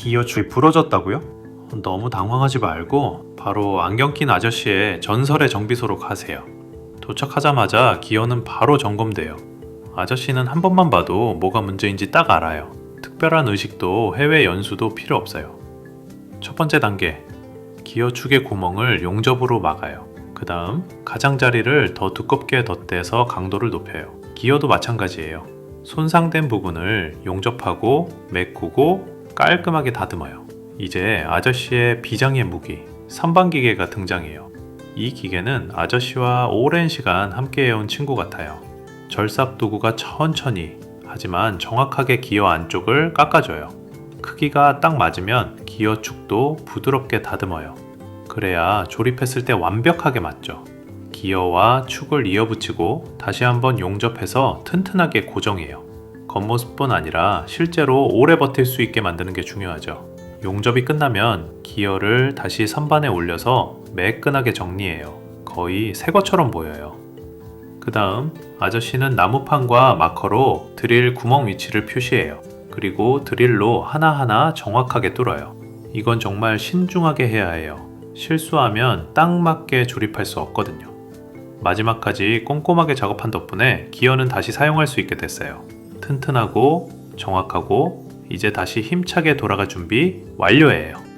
기어 축이 부러졌다고요? 너무 당황하지 말고 바로 안경 낀 아저씨의 전설의 정비소로 가세요. 도착하자마자 기어는 바로 점검돼요. 아저씨는 한 번만 봐도 뭐가 문제인지 딱 알아요. 특별한 의식도 해외 연수도 필요 없어요. 첫 번째 단계. 기어 축의 구멍을 용접으로 막아요. 그 다음 가장자리를 더 두껍게 덧대서 강도를 높여요. 기어도 마찬가지예요. 손상된 부분을 용접하고 메꾸고 깔끔하게 다듬어요. 이제 아저씨의 비장의 무기 선반기계가 등장해요. 이 기계는 아저씨와 오랜 시간 함께해온 친구 같아요. 절삽 도구가 천천히 하지만 정확하게 기어 안쪽을 깎아줘요. 크기가 딱 맞으면 기어 축도 부드럽게 다듬어요. 그래야 조립했을 때 완벽하게 맞죠. 기어와 축을 이어붙이고 다시 한번 용접해서 튼튼하게 고정해요. 겉모습뿐 아니라 실제로 오래 버틸 수 있게 만드는 게 중요하죠. 용접이 끝나면 기어를 다시 선반에 올려서 매끈하게 정리해요. 거의 새 것처럼 보여요. 그 다음 아저씨는 나무판과 마커로 드릴 구멍 위치를 표시해요. 그리고 드릴로 하나하나 정확하게 뚫어요. 이건 정말 신중하게 해야 해요. 실수하면 딱 맞게 조립할 수 없거든요. 마지막까지 꼼꼼하게 작업한 덕분에 기어는 다시 사용할 수 있게 됐어요. 튼튼하고 정확하고 이제 다시 힘차게 돌아갈 준비 완료예요.